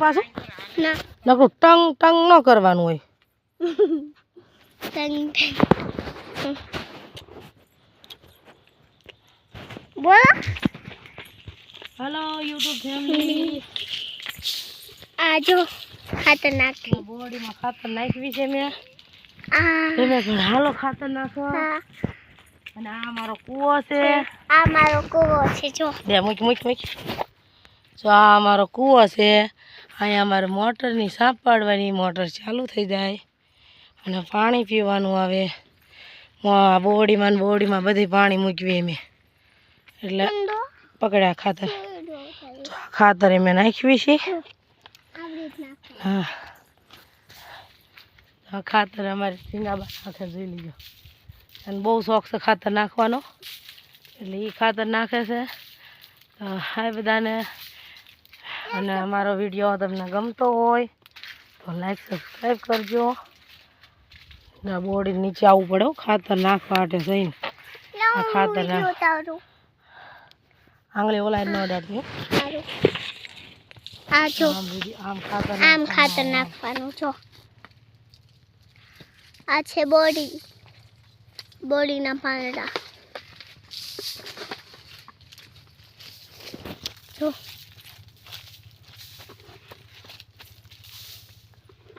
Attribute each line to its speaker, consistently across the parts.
Speaker 1: પાછું?
Speaker 2: ના.
Speaker 1: નકરું ટંગ ટંગ ન કરવાનું હોય.
Speaker 2: ટંગ ટંગ. બોલો.
Speaker 1: હેલો યુટ્યુબ ફેમિલી
Speaker 2: આ જો ખાતર નાખી
Speaker 1: બોડીમાં ખાતર નાખવી છે મેં.
Speaker 2: આ.
Speaker 1: તમે હાલો ખાતર નાખો.
Speaker 2: હા.
Speaker 1: અને આ મારો કૂવો છે.
Speaker 2: આ મારો કૂવો છે જો.
Speaker 1: બે મૂક મૂક મૂક. જો આ મારો કૂવો છે. અહીંયા અમારે મોટરની સાપ પાડવાની મોટર ચાલુ થઈ જાય અને પાણી પીવાનું આવે. બોડીમાં ને બોડીમાં બધી પાણી મૂકવી અમે. એટલે પકડ્યા ખાતર. ખાતર અમે નાખવી છે. હા આ ખાતર અમારે સિંગાબા સાથે જોઈ લીધો. અને બહુ શોખ છે ખાતર નાખવાનો. એટલે એ ખાતર નાખે છે. તો આ બધાને અને અમારો વીડિયો તમને ગમતો હોય તો લાઈક સબસ્ક્રાઈબ કરજો. ને બોડી નીચે આવવું પડે ખાતર નાખવા માટે જઈને. આ ખાતર નાખ આંગળી ઓલા ન અડાડતી આમ ખાતર નાખવાનું.
Speaker 2: છો આ છે બોડી. બોડીના પાંદડા. જો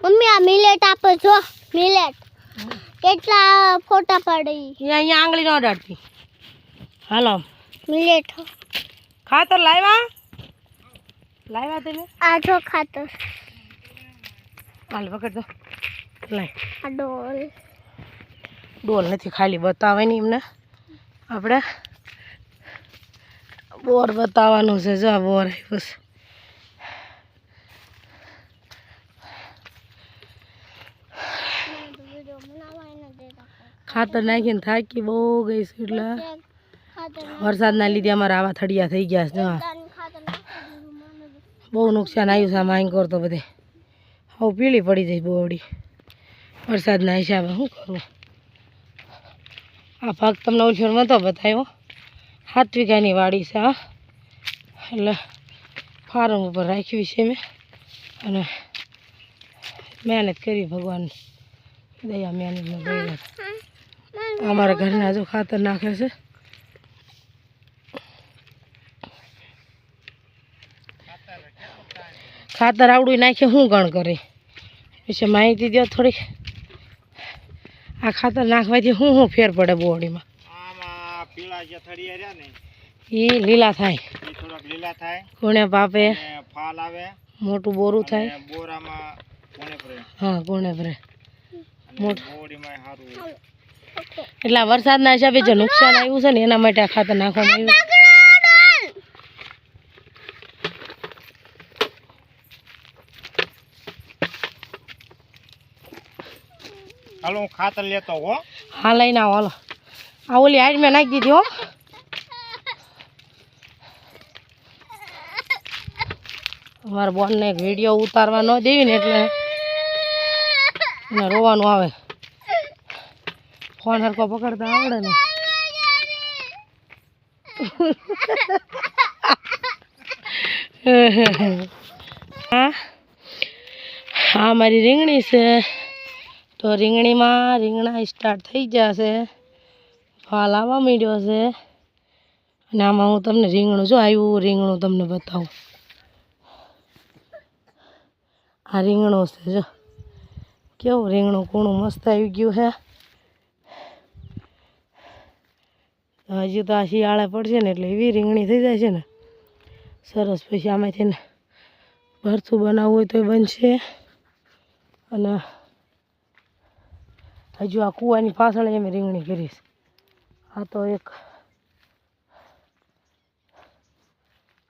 Speaker 2: મમ્મી આ મિલેટ આપો જો મિલેટ કેટલા ફોટા પડી?
Speaker 1: અહીંયા આંગળી ન અડાડતી. હાલો.
Speaker 2: મિલેટ
Speaker 1: ખાતર લાવ્યા? લાવ્યા તમે?
Speaker 2: આ જો ખાતર.
Speaker 1: હાલ પકડ દો લાય.
Speaker 2: આ ડોલ.
Speaker 1: ડોલ નથી ખાલી બતાવે ને એમને. આપણે બોર બતાવવાનું છે જો આ બોર આવ્યું છે. ખાતર નાખીને થાકી બહુ ગઈ છે એટલે વરસાદના લીધે અમારા આવા થડિયા થઈ ગયા છે જો આ. બહુ નુકસાન આવ્યું છે આ માંગોર તો બધે હવે પીળી પડી જાય બોવડી વરસાદના હિસાબે શું કરવું આ ભાગ તમને ઓછળ નહોતો બતાવ્યો સાત વીઘાની વાડી છે આ એટલે ફાર્મ ઉપર રાખવી છે મેં અને મહેનત કરી ભગવાન દયા મહેનતમાં દઈ અમારા ઘરના જો ખાતર નાખે છે. ખાતર આવડું નાખે શું ગણ કરે? વિશે માહિતી દો થોડીક. આ ખાતર નાખવાથી શું શું ફેર પડે બોડીમાં? એ લીલા થાય.
Speaker 3: લીલા થાય
Speaker 1: ગુણે પાપે
Speaker 3: ફાલ આવે
Speaker 1: મોટું બોરું થાય.
Speaker 3: બોરામાં
Speaker 1: હા ગુણે ભરે મોટું.
Speaker 3: બોડીમાં સારું
Speaker 1: એટલે આ વરસાદના હિસાબે જે નુકસાન આવ્યું છે ને એના માટે આ ખાતર નાખવામાં આવ્યું.
Speaker 3: હાલો હું ખાતર લેતો હો.
Speaker 1: હા લઈને આવો હાલો. આ ઓલી હાઈડ મેં નાખી દીધી હો. અમારા બોનને એક વીડિયો ઉતારવા ન દેવી ને એટલે રોવાનું આવે. ફોન હરકો પકડતા આવડે ને. હા? હા મારી રીંગણી છે. તો રીંગણીમાં રીંગણા સ્ટાર્ટ થઈ જશે. ફાલ આવવા માંડ્યો છે. અને આમાં હું તમને રીંગણું જો આવ્યું રીંગણું તમને બતાવું. આ રીંગણું છે જો. કેવું રીંગણું કૂણું મસ્ત આવી ગયું છે. હજી તો આ શિયાળે પડશે ને એટલે એવી રીંગણી થઈ જાય છે ને. સરસ પછી આમાંથી ને ભરથું બનાવવું હોય તો બનશે. અને હજુ આ કૂવાની પાછળ એમ રીંગણી કરીશ. આ તો એક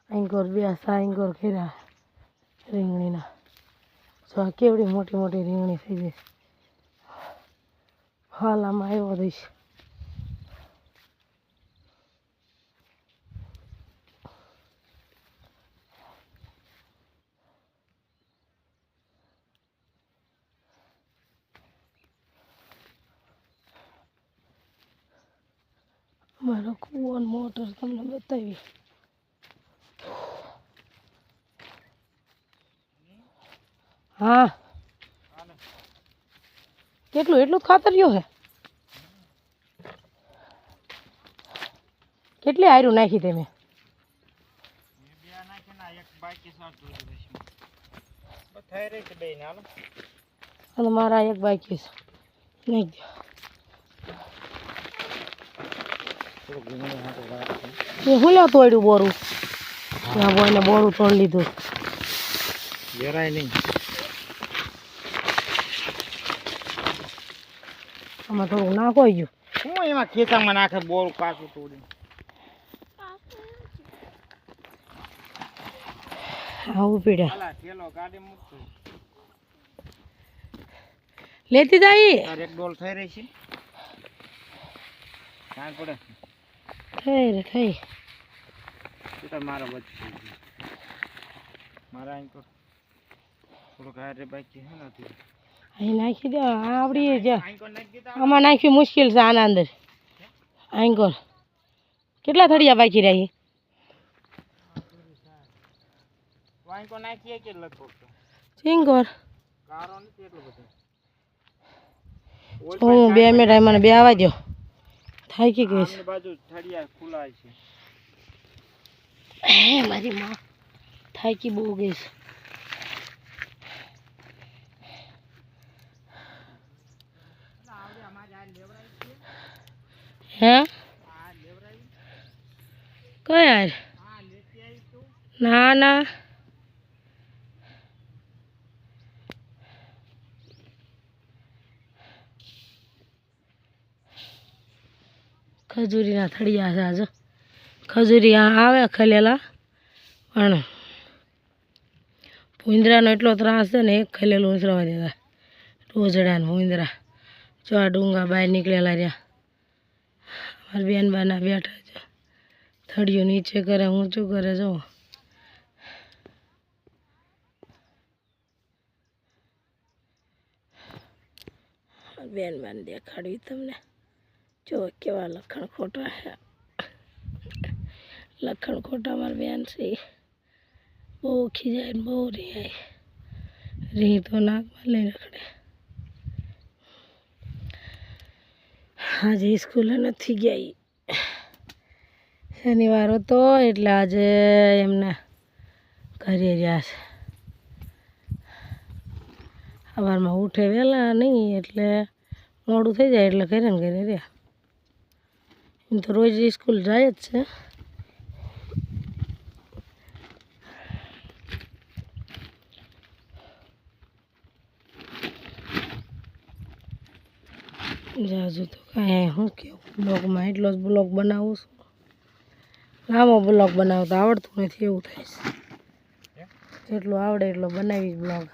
Speaker 1: આંગોર બે સાંગોર કર્યા રીંગણીના. જો આ કેવડી મોટી મોટી રીંગણી થઈ ગઈ. હાલ આમાં આવ્યો દઈશ. મારો કૂવો મોટર તમને બતાવી. હા. કેટલું એટલું જ ખાતર રહ્યું હે? કેટલી આયરું નાખી તમે
Speaker 3: મારા એક ના નાખી બાકી સાત જોડી પછી બસ થઈ રહી છે બે ને હાલો
Speaker 1: અને મારા એક બાકી છે નહીં
Speaker 3: થોડુંક ઘીનું હાથે વાત છે
Speaker 1: એ હું લ્યો તોડ્યું બોરું? ત્યાં બોયને બોરું તોડી લીધું.
Speaker 3: જરાય નહીં.
Speaker 1: આમાં થોડું નાખો ગયું.
Speaker 3: શું એમાં ખિસ્સામાં નાખે બોરું પાછું તોડી
Speaker 1: આવું પીડ્યા
Speaker 3: હાલા
Speaker 1: લેતી જાય
Speaker 3: એક ડોલ થઈ રહી છે. પડે.
Speaker 1: થઈ રે થઈ
Speaker 3: મારો બચી મારા અહીં તો થોડુંક હારે બાકી હે નથી
Speaker 1: અહીં નાખી દો આવડી જા.
Speaker 3: નાખી
Speaker 1: આમાં નાખ્યું મુશ્કેલ છે આના અંદર. આંકોર કેટલા થડિયા બાકી રહી
Speaker 3: અહીં નાખીએ કે લગભગ તો? કારો નથી એટલો બધો.
Speaker 1: હું બે મિનિટ મને બે આવવા દો થાય ગઈ
Speaker 3: છે. બાજુ થડિયા ખુલ્લા છે.
Speaker 1: હે મારી માં થાકી બહુ ગઈશ હે? કઈ યાર ના ના. ખજૂરીના થળિયા છે આજે. ખજૂરી આ આવે ખલેલા, પણ ભૂંદરાનો એટલો ત્રાસ છે ને, એક ખલેલું ઉતરવા દેતા. રોજડાને ભૂંદરા. જો આ ડુંગા બહાર નીકળેલા રહ્યા. મારા બેન બાના બેઠા છે. થળિયું નીચે કરે, ઊંચું કરે જો બેન બાન દેખાડવી તમને. જો કેવા લખણ ખોટા છે લખણ ખોટા મારા બેન છે. બહુ ખીજાય ને બહુ રિહાય. રી તો નાકમાં લઈ રખડે. આજે સ્કૂલે નથી ગઈ. શનિવાર હતો એટલે આજે એમને ઘરે રહ્યા છે. સવારમાં ઉઠે વહેલા નહીં એટલે મોડું થઈ જાય એટલે ઘરે ને ઘરે રહ્યા. તો રોજ સ્કૂલ જાય જ છે. જાજુ તો કાંઈ શું કેવું બ્લોગમાં એટલો જ બ્લોગ બનાવું છું. લાંબો બ્લોગ બનાવતા આવડતું નથી એવું થાય છે. જેટલું આવડે એટલો બનાવી બ્લોગ.